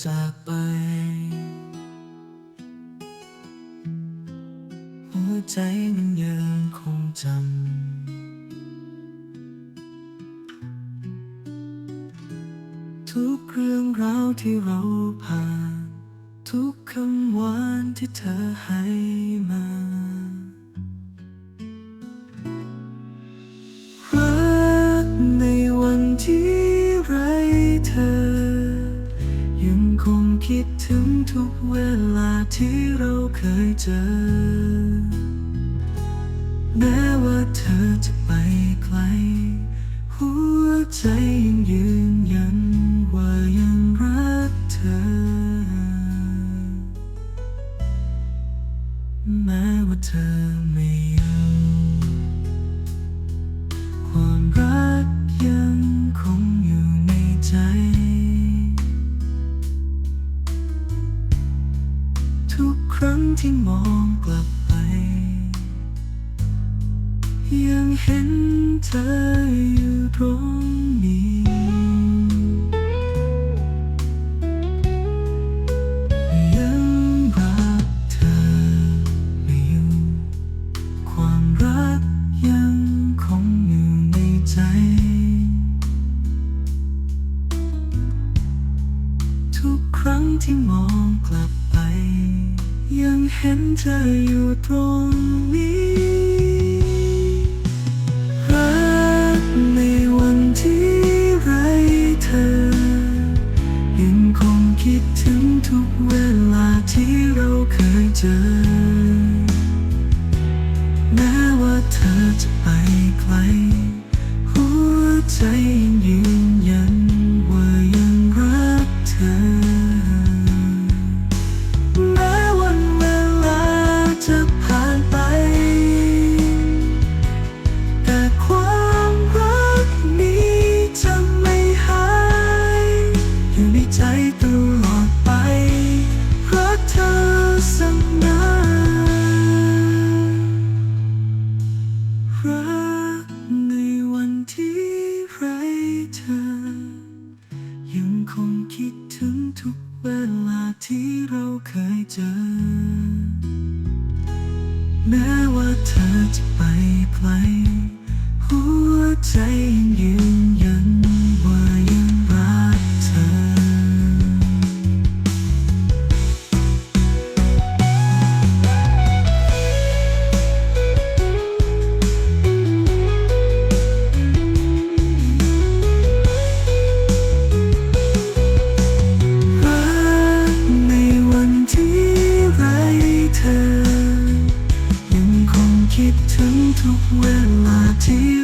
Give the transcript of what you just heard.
จากไป หัวใจมันยังคงจำ ทุกเรื่องราวที่เราผ่าน ทุกคำหวานที่เธอให้มา คงคิดถึงทุกเวลาที่เราเคยเจอ แม้ว่าเธอจะไปไกล หัวใจยังยืนยันว่ายัง ทุกครั้งที่มองกลับไป ยังเห็นเธออยู่ตรงนี้ ที่มองกลับไป ยังเห็นเธออยู่ตรงนี้รักในวันที่ไรเธอ ยังคงคิดถึงทุกเวลาที่เราเคยเจอ แม้ว่าเธอจะ ลาที่เราเคยเจอ แม้ว่าเธอจะไปไกล See.